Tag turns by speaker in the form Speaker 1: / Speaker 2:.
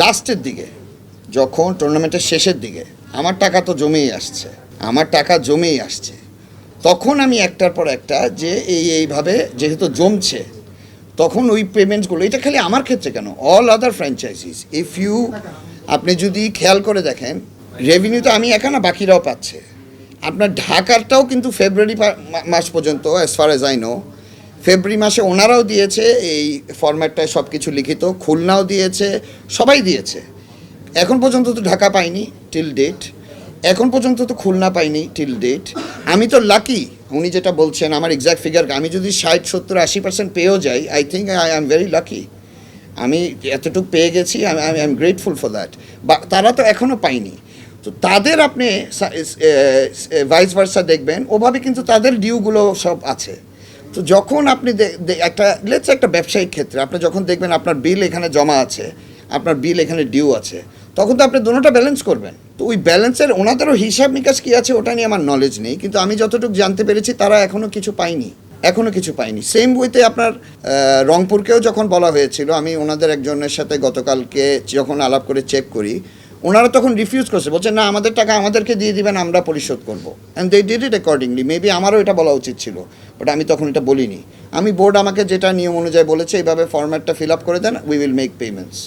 Speaker 1: লাস্টের দিকে, যখন টুর্নামেন্টের শেষের দিকে, আমার টাকা তো জমেই আসছে, আমার টাকা জমেই আসছে, তখন আমি একটার পর একটা যে এই এইভাবে যেহেতু জমছে, তখন ওই পেমেন্টসগুলো এটা খালি আমার ক্ষেত্রে কেন? All other franchises if you আপনি যদি খেয়াল করে দেখেন রেভিনিউ তো আমি একা না, বাকিরাও পাচ্ছে। আপনার ঢাকারটাও কিন্তু ফেব্রুয়ারি মাস পর্যন্ত as far as I know ফেব্রুয়ারি মাসে ওনারাও দিয়েছে, এই ফরম্যাটটায় সব কিছু লিখিত, খুলনাও দিয়েছে, সবাই দিয়েছে। এখন পর্যন্ত তো ঢাকা পাইনি টিল ডেট এখন পর্যন্ত তো খুলনা পাইনি টিল ডেট আমি তো লাকি উনি যেটা বলছেন, আমার এক্সাক্ট ফিগার আমি যদি ষাট, সত্তর, আশি পার্সেন্ট পেয়েও যাই I think I am very lucky আমি এতটুকু পেয়ে গেছি I am grateful for that বা তারা তো এখনও পাইনি। তো তাদের আপনি ভাইস ভার্সা দেখবেন, ওভাবে কিন্তু তাদের ডিউগুলো সব আছে। তো যখন আপনি একটা লেটস একটা ব্যবসায়িক ক্ষেত্রে আপনি যখন দেখবেন আপনার বিল এখানে জমা আছে, আপনার বিল এখানে ডিউ আছে, তখন তো আপনি দুটোটা ব্যালেন্স করবেন। তো ওই ব্যালেন্সের ওনাদেরও হিসাব নিকাশ কী আছে ওটা নিয়ে আমার নলেজ নেই, কিন্তু আমি যতটুকু জানতে পেরেছি তারা এখনও কিছু পায়নি এখনও কিছু পাইনি সেম ওয়েতে আপনার রংপুরকেও যখন বলা হয়েছিল, আমি ওনাদের একজনের সাথে গতকালকে যখন আলাপ করে চেক করি ওনারা তখন রিফিউজ করছে, বলছে, না, আমাদের টাকা আমাদেরকে দিয়ে দিবেন, আমরা পরিশোধ করব। And they did it accordingly maybe আমারও এটা বলা উচিত ছিল বাট আমি তখন এটা বলিনি। আমি বোর্ড আমাকে যেটা নিয়ম অনুযায়ী বলেছে, এইভাবে ফর্ম্যাটটা ফিল আপ করে দেন উই উইল মেক পেমেন্টস